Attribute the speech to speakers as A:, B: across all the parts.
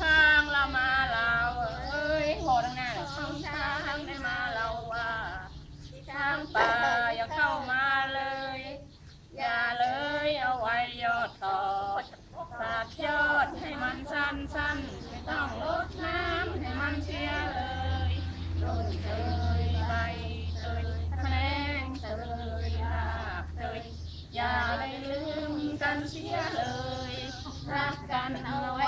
A: ช้างละมาเราเอ้ยโหดังหน้าเลยของช้างได้มาเราว่าช้างป่าอย่าเข้ามาเลย อย่าเลยเอาไว้ยอดต่อตัดยอดให้มันสั้นสั้นๆไม่ต้องลดน้ำให้มันเสียเลยต้นเตยใบเตยแมลงเตยรากเตยอย่าได้ลืมกันเสียเลยรักกันเอาไว้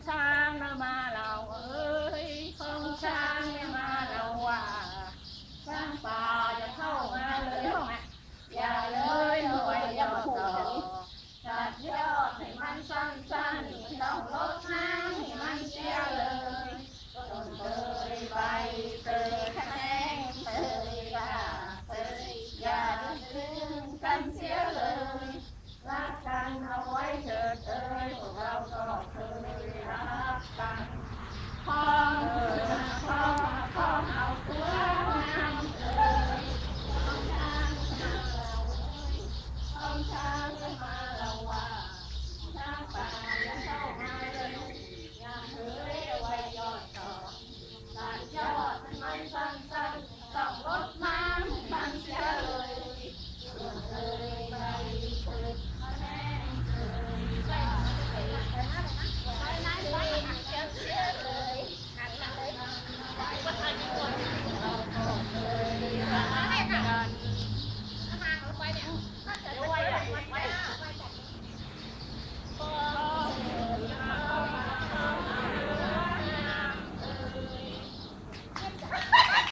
A: không sang mà lòng ơi không sang mà 上万。